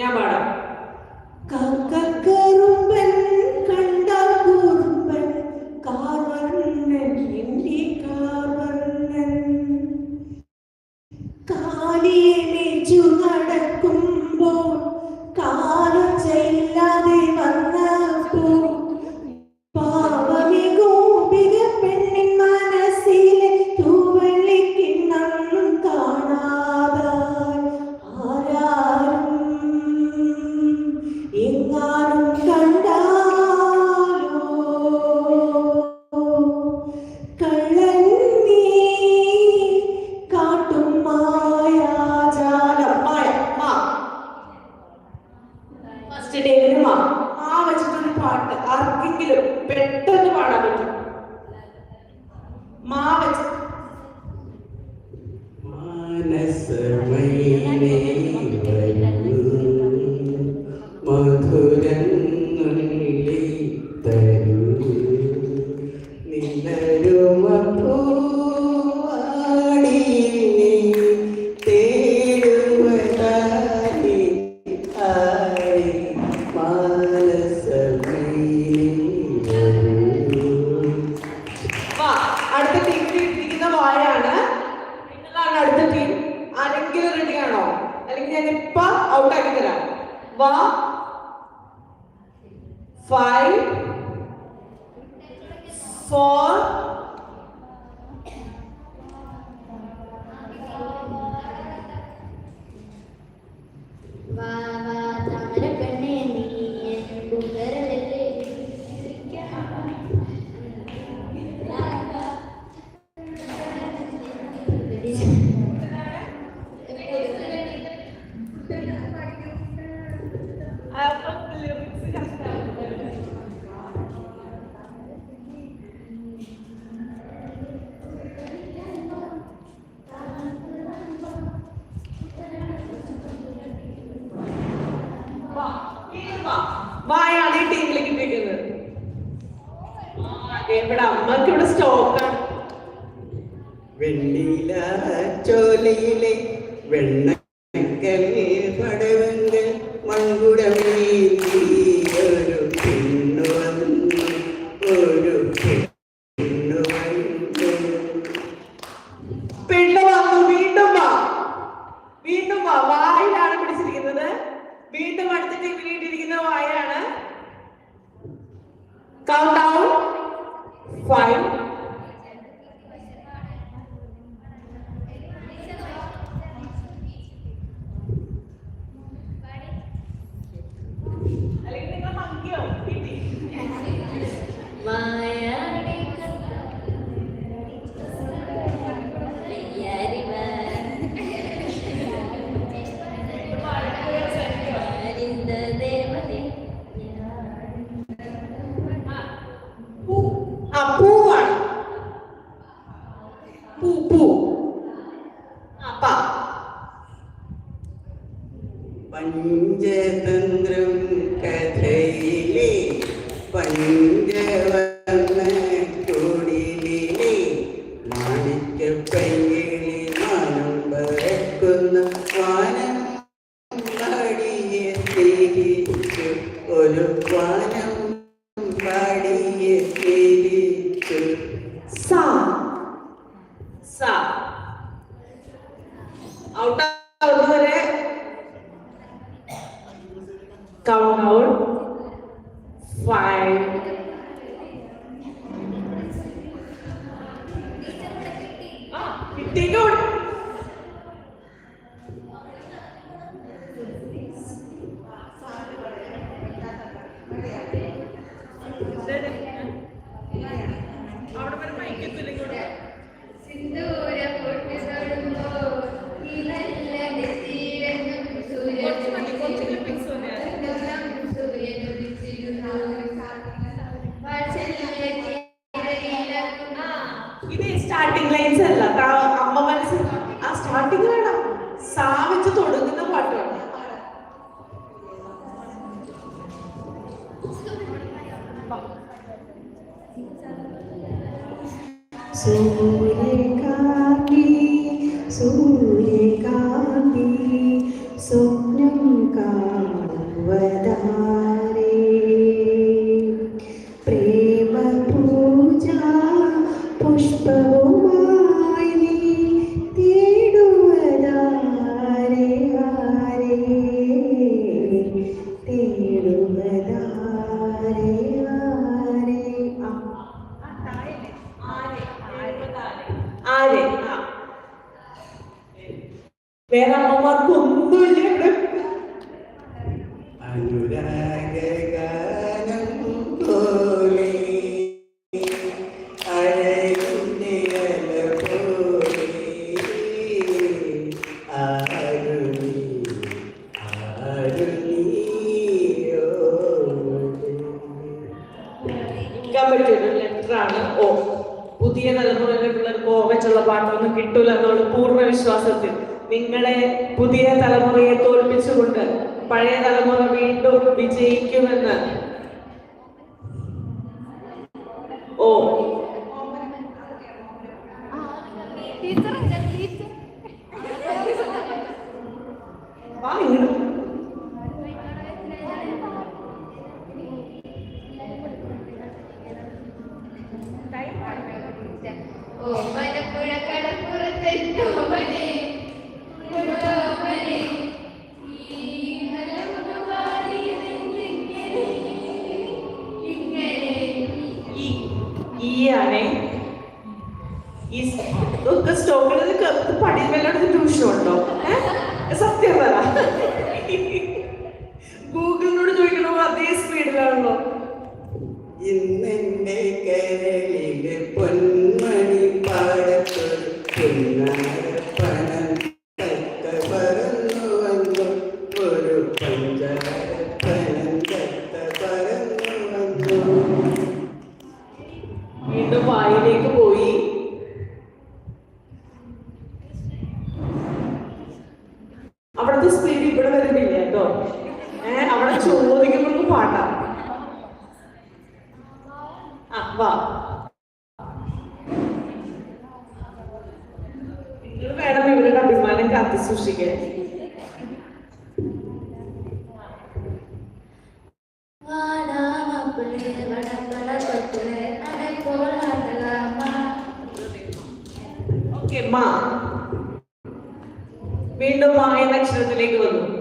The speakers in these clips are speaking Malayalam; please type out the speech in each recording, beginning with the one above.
Ya, Mara. cao táo phái Panchatantra കഥയിലെ പഞ്ച câu nói phải സ്ഥാപിച്ചു തുടങ്ങുന്ന പാട്ടാണ് സൂര്യകാർത്തി സൂര്യ Perang Omar pun. Ya. Aduh dah. ou வீடுறாங்களோ இந்த அப்படின்னா அப்படி மணக்காத்து சூசிங்க ஓகேம்மா വീണ്ടും മായനക്ഷരത്തിലേക്ക് വന്നു.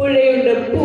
പുഴയുണ്ട് പൂ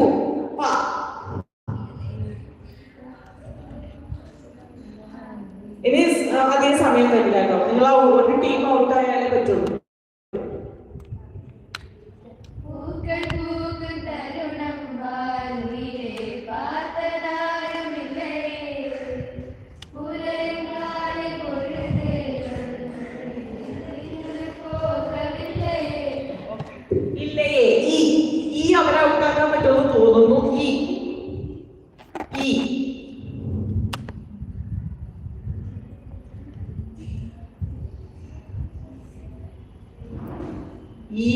ഈ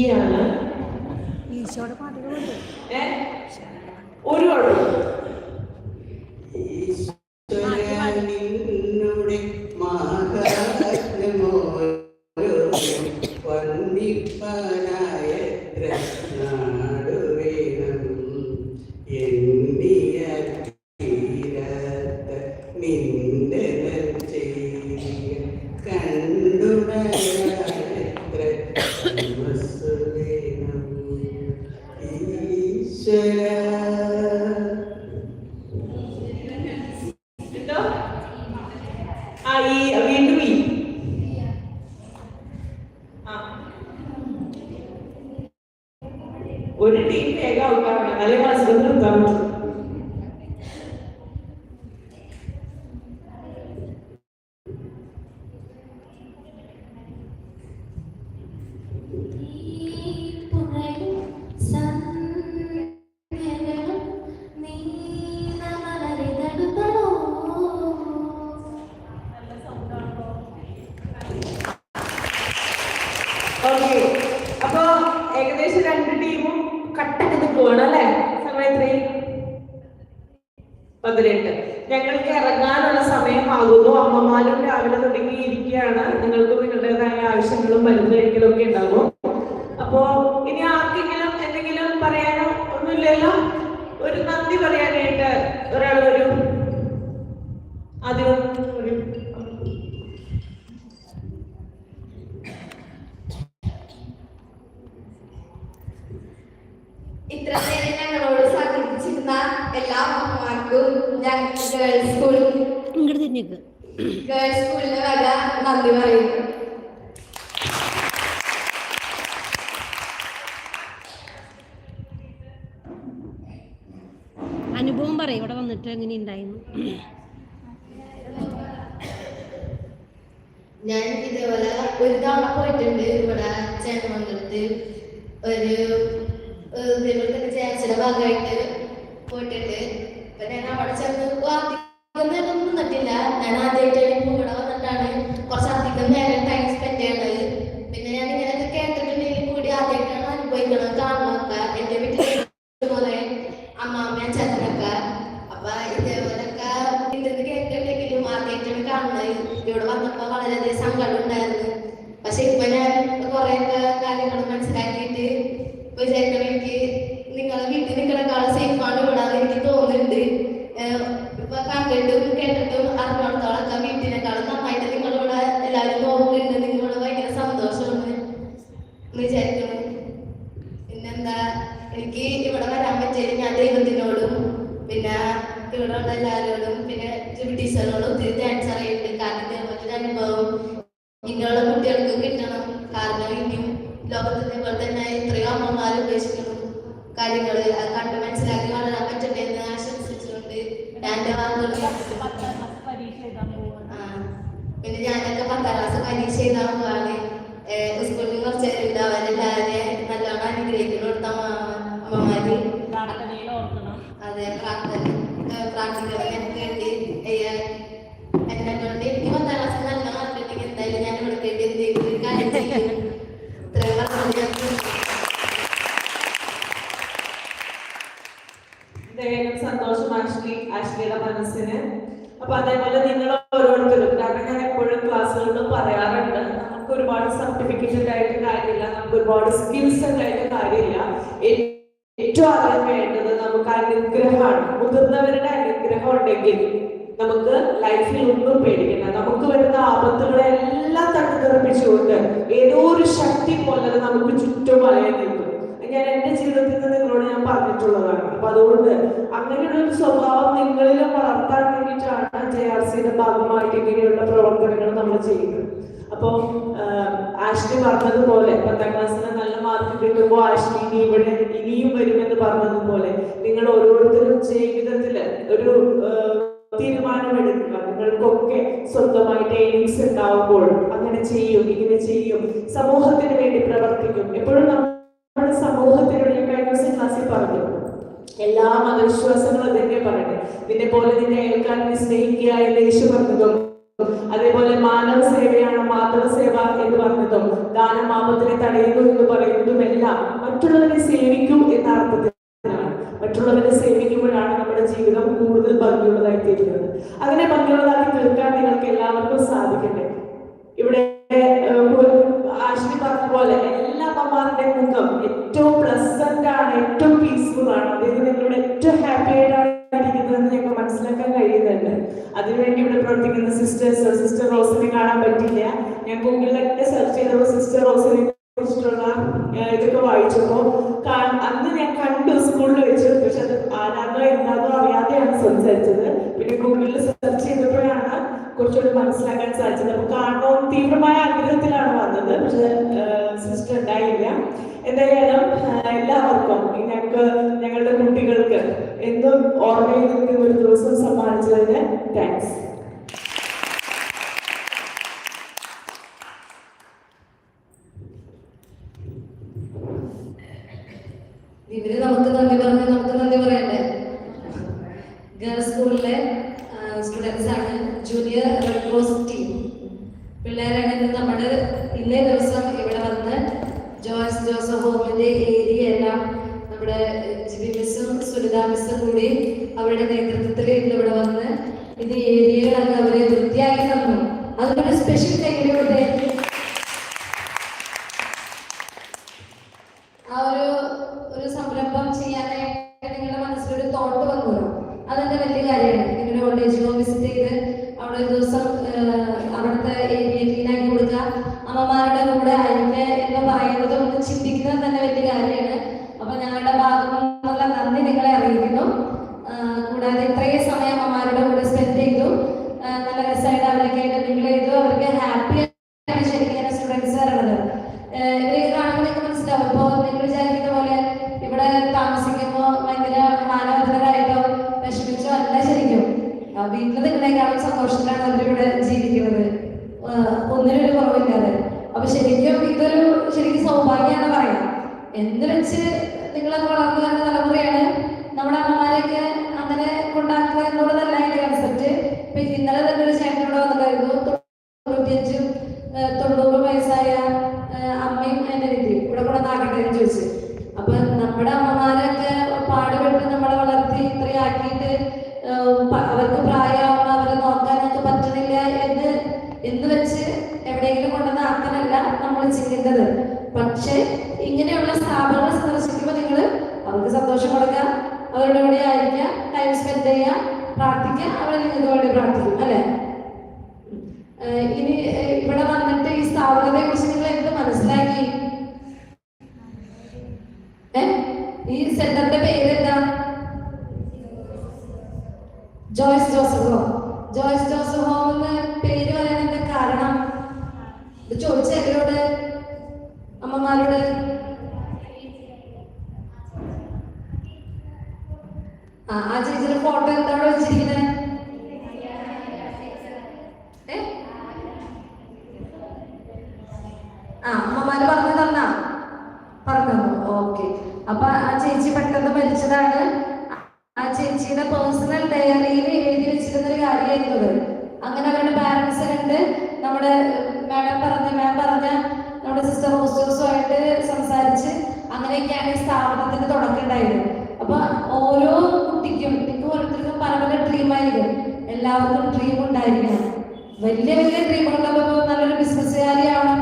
പാട്ടുകളുണ്ട്. ഏ? ഒരു കുഴപ്പം ആ ഈ വീണ്ടും ഈ. ആ. ഒരു ടീം വേഗം ഔട്ടാവണം നല്ല മത്സരം നിർത്താൻ പതിനെട്ട്. ഞങ്ങൾക്ക് ഇറങ്ങാനുള്ള സമയമാകുന്നു. അമ്മമാരും രാവിലെ തുടങ്ങി ഇരിക്കുകയാണ് നിങ്ങൾക്ക് നിങ്ങളുടേതായ ആവശ്യങ്ങളും മരുന്ന് കഴിക്കലും ഒക്കെ ഉണ്ടാകും. അപ്പോ ഇനി ആർക്കെങ്കിലും എന്തെങ്കിലും പറയാനോ ഒന്നുമില്ലല്ലോ? ഒരു നന്ദി പറയാനായിട്ട് ഒരാൾ വരും. ആദ്യം ഒരു ഇത്ര നേരം ഞങ്ങളോട് സഹകരിച്ചിരുന്ന എല്ലാ അമ്മമാർക്കും ഞങ്ങൾ ഗേൾസ് സ്കൂൾ ഇങ്ങോട്ട് തിരിഞ്ഞേക്ക്. ഗേൾസ് സ്കൂളിന് വക നന്ദി പറയുന്നു അനുഭവം പറയും ഇവിടെ വന്നിട്ട് എങ്ങനെ ഉണ്ടായിരുന്നു ഞാൻ ഇതേപോലെ ഒരു തവണ പോയിട്ടുണ്ട് ഇവിടെ ചേട്ടമംഗലത്ത് ഒരു ഏഹ്, ഇതേപോലെ തന്നെ ചേച്ചിയുടെ ഭാഗമായിട്ട് പോയിട്ടുണ്ട്. അപ്പൊ ഞാൻ അവിടെ ചെന്ന് അധികം നേരം നിന്നിട്ടില്ല. ഞാൻ ആദ്യമായിട്ടാണ് ഇവിടെ വന്നിട്ടാണ് കുറച്ചധികം നേരം ടൈം സ്പെൻഡ് ചെയ്യണത്. പിന്നെ ഞാൻ ഇങ്ങനെയൊക്കെ കേട്ടിട്ടുണ്ടെങ്കിൽ കൂടി ആദ്യമായിട്ടാണ് അനുഭവിക്കണം കാണുന്നൊക്കെ എന്റെ വീട്ടിൽ ഇതുപോലെ അമ്മാമ്മ ചേട്ടനൊക്കെ അപ്പൊ ഇതേപോലൊക്കെ ഇതെന്ന് കേട്ടിട്ടുണ്ടെങ്കിലും ആദ്യമായിട്ടാണ് കാണുന്നത്. ഇവിടെ വന്നപ്പോ വളരെയധികം സങ്കടം ഉണ്ടായിരുന്നു. പക്ഷെ ഇപ്പൊ ഞാൻ കാര്യങ്ങൾ മനസ്സിലാക്കിയിട്ട് ഇപ്പൊ വിചാരിക്കണം എനിക്ക് നിങ്ങളെ വീട്ടിൽ ഇപ്പൊ കണ്ടിട്ടും പിന്നെ ഞാനൊക്കെ പത്താം ക്ലാസ് പരീക്ഷ എഴുതാൻ പോവാണ്. സ്കൂളിൽ കുറച്ച് അവരെല്ലാവരെയും നല്ലോണം അനുഗ്രഹിക്കണം കൊടുത്ത അമ്മമാര്. അതെ പ്രാർത്ഥന. ഏഹ് പ്രാർത്ഥിക്കണം. എനിക്ക് വേണ്ടി എന്നെ കൊണ്ട് എനിക്ക് പത്താം ക്ലാസ് നല്ല മാർക്ക് ഉണ്ടെങ്കിൽ എന്തായാലും ഞാൻ ഇവിടെ വേണ്ടി എന്തെങ്കിലും കാര്യം ചെയ്യും. ഇത്രയും സന്തോഷം ആശ്ലി ആശ്ലിയുടെ മനസ്സിന്. അപ്പൊ അതേപോലെ നിങ്ങൾ ഓരോരുത്തരും കാരണം ഞാൻ എപ്പോഴും ക്ലാസ്സുകളിൽ പറയാറുണ്ട് നമുക്ക് ഒരുപാട് സർട്ടിഫിക്കറ്റ് ഉണ്ടായിട്ട് കാര്യമില്ല നമുക്ക് ഒരുപാട് സ്കിൽസ് ആയിട്ട് കാര്യമില്ല. ഏറ്റവും ആദ്യം വേണ്ടത് നമുക്ക് അനുഗ്രഹമാണ്. മുതിർന്നവരുടെ അനുഗ്രഹം ഉണ്ടെങ്കിൽ നമുക്ക് ലൈഫിൽ ഒന്നും പേടിക്കണ്ട. നമുക്ക് വരുന്ന ആപത്തുകളെല്ലാം തട്ടിത്തെറിപ്പിച്ചുകൊണ്ട് ഏതോ ഒരു ശക്തി പോലെ നമുക്ക് ചുറ്റും വലയം നിൽക്കും ഞാൻ എന്റെ ജീവിതത്തിൽ നിന്ന് നിങ്ങളോട് ഞാൻ പറഞ്ഞിട്ടുള്ളതാണ്. അപ്പൊ അതുകൊണ്ട് അങ്ങനെയുള്ള ഒരു സ്വഭാവം നിങ്ങളിലും വളർത്താൻ വേണ്ടിയിട്ടാണ് ജെ ആർ സിയുടെ ഭാഗമായിട്ട് ഇങ്ങനെയുള്ള പ്രവർത്തനങ്ങൾ നമ്മൾ ചെയ്യുന്നത്. അപ്പോൾ ആഷ്ലി പറഞ്ഞതുപോലെ പത്താം ക്ലാസ്സിന് നല്ല മാർക്ക് കിട്ടുമ്പോൾ ആഷ്ലി ഇനി ഇവിടെ ഇനിയും വരുമെന്ന് പറഞ്ഞതുപോലെ നിങ്ങൾ ഓരോരുത്തരും ജീവിതത്തിൽ ഒരു തീരുമാനമെടുക്കുക. നിങ്ങൾക്കൊക്കെ സ്വന്തമായിട്ട് എയിംസ് ഉണ്ടാവുമ്പോൾ അങ്ങനെ ചെയ്യും ഇങ്ങനെ ചെയ്യും. സമൂഹത്തിന് വേണ്ടി പ്രവർത്തിക്കും എപ്പോഴും നമ്മുടെ സമൂഹത്തിനോട് ഞാൻ കഴിഞ്ഞ ദിവസം ക്ലാസ്സിൽ പറഞ്ഞു എല്ലാ തന്നെ പറയട്ടെ. നിന്നെ പോലെ നിന്നെ ഏൽക്കാൻ സ്നേഹിക്കുക എന്ന് യേശു പറഞ്ഞതും അതേപോലെ മാനവ സേവയാണ് മാധവ സേവ എന്ന് പറഞ്ഞതും ദാനമാപത്തിനെ തടയുന്നു എന്ന് പറയുന്നതും എല്ലാം മറ്റുള്ളവരെ സേവിക്കും എന്ന അർത്ഥത്തിലാണ്. മറ്റുള്ളവരെ സേവിക്കുമ്പോഴാണ് നമ്മുടെ ജീവിതം കൂടുതൽ ഭംഗിയുള്ളതായി തീരുന്നത് അങ്ങനെ ഭംഗിയുള്ളതാക്കി തീർക്കാൻ നിങ്ങൾക്ക് എല്ലാവർക്കും സാധിക്കട്ടെ. ഇവിടെ ഏഹ്, പറഞ്ഞ പോലെ അമ്മമാരുടെ മുഖം ഏറ്റവും പ്ലസന്റ് ആണ് ഏറ്റവും പീസ്ഫുൾ ആണ്. അതായത് നിങ്ങളുടെ ഏറ്റവും ഹാപ്പി ആയിട്ടാണ് ഇരിക്കുന്നതെന്ന് ഞങ്ങൾക്ക് മനസ്സിലാക്കാൻ കഴിയുന്നുണ്ട്. അതിനുവേണ്ടി ഇവിടെ പ്രവർത്തിക്കുന്ന സിസ്റ്റേഴ്സ് സിസ്റ്റർ റോസിനെ കാണാൻ പറ്റില്ല. ഞാൻ ഗൂഗിളിലൊക്കെ സെർച്ച് ചെയ്തപ്പോൾ സിസ്റ്റർ റോസിനെ കുറിച്ചിട്ടുള്ള ഇതൊക്കെ വായിച്ചപ്പോൾ അന്ന് ഞാൻ കണ്ടു സ്കൂളിൽ വെച്ച്. പക്ഷെ അത് ആരാന്നോ എന്താണോ അറിയാതെയാണ് സംസാരിച്ചത്. പിന്നെ ഗൂഗിളിൽ സെർച്ച് ചെയ്തപ്പോഴാണ് കുറച്ചുകൂടി മനസ്സിലാക്കാൻ സാധിച്ചത്. അപ്പൊ കാണണം തീവ്രമായ ആഗ്രഹത്തിലാണ് വന്നത്. പക്ഷെ എന്തായാലും എല്ലാവർക്കും ഞങ്ങൾക്ക് ഞങ്ങളുടെ കുട്ടികൾക്ക് എന്നും ഓർമ്മയിൽ നിൽക്കുന്ന ഒരു ദിവസം സമ്മാനിച്ചതിന് താങ്ക്സ് ഇവർ നമുക്ക് നന്ദി പറഞ്ഞ് നമുക്ക് നന്ദി പറയണ്ടേ? ഗേൾസ് സ്കൂളിലെ സ്റ്റുഡൻസ് ആണ് ജൂനിയർ റെഡ് ക്രോസ് ടീം പിള്ളേരാണ് ഇന്ന് നമ്മുടെ ഇന്നേ ദിവസം ജോയ്സ് ജോസഫ് ഹോമിന്റെ ഏരിയ എല്ലാം നമ്മുടെ ജിബി മിസ്സും സുനിതാ മിസ്സും കൂടി അവരുടെ നേതൃത്വത്തിൽ ഇന്ന് ഇവിടെ വന്ന് ഇത് ഏരിയകളൊക്കെ അവരെ വൃത്തിയാക്കി തന്നു. അതുകൊണ്ട് സ്പെഷ്യൽ Normalde പല എല്ലാവർക്കും ഡ്രീം ഉണ്ടായിരിക്കണം. വലിയ വലിയ ഡ്രീമുകളുള്ളപ്പോൾ നല്ലൊരു ബിസിനസ്സുകാരിയാവണം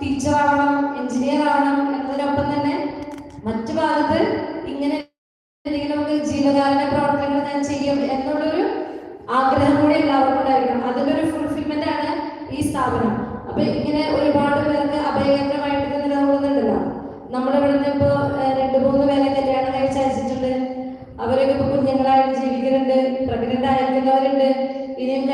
ടീച്ചർ ആവണം എഞ്ചിനീയർ ആവണം എന്നതിനൊപ്പം തന്നെ മറ്റു ഭാഗത്ത് ഇങ്ങനെ എന്തെങ്കിലുമൊക്കെ ജീവകാരുണ്യ പ്രവർത്തനങ്ങൾ ഞാൻ ചെയ്യും എന്നുള്ളൊരു ആഗ്രഹം കൂടി എല്ലാവർക്കും ഉണ്ടായിരിക്കണം. അതിന്റെ ഒരു ഫുൾഫിൽമെന്റ് ആണ് ഈ സ്ഥാപനം. അപ്പൊ ഇങ്ങനെ ഒരുപാട് പേർക്ക് അഭയകരമായിട്ട് നിലകൊള്ളുന്നുണ്ടല്ലോ നമ്മളിവിടെ നിന്ന് ഇപ്പോ ആയിരിക്കുന്നവരുണ്ട് ഇനിയും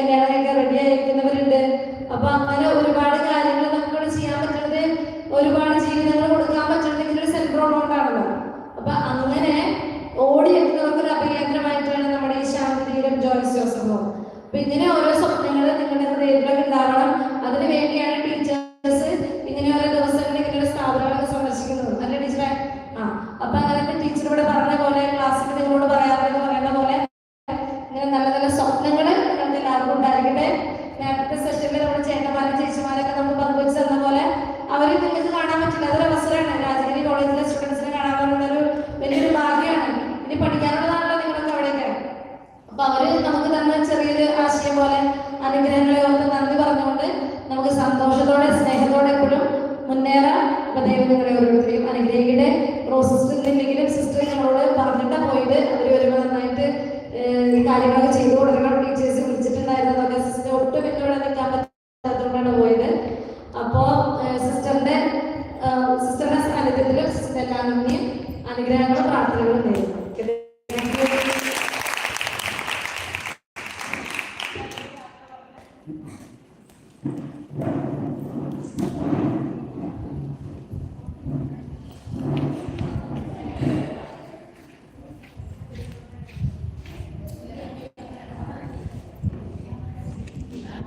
അപ്പൊ ദൈവം നിങ്ങളെ ഓരോരുത്തരെയും അനുഗ്രഹിക്കട്ടെ റോസ് സിസ്റ്റർ ഞങ്ങളോട് പറഞ്ഞിട്ടാ പോയിട്ട് അവർ നന്നായിട്ട് കാര്യങ്ങളൊക്കെ ചെയ്തു കൊടുക്കണം.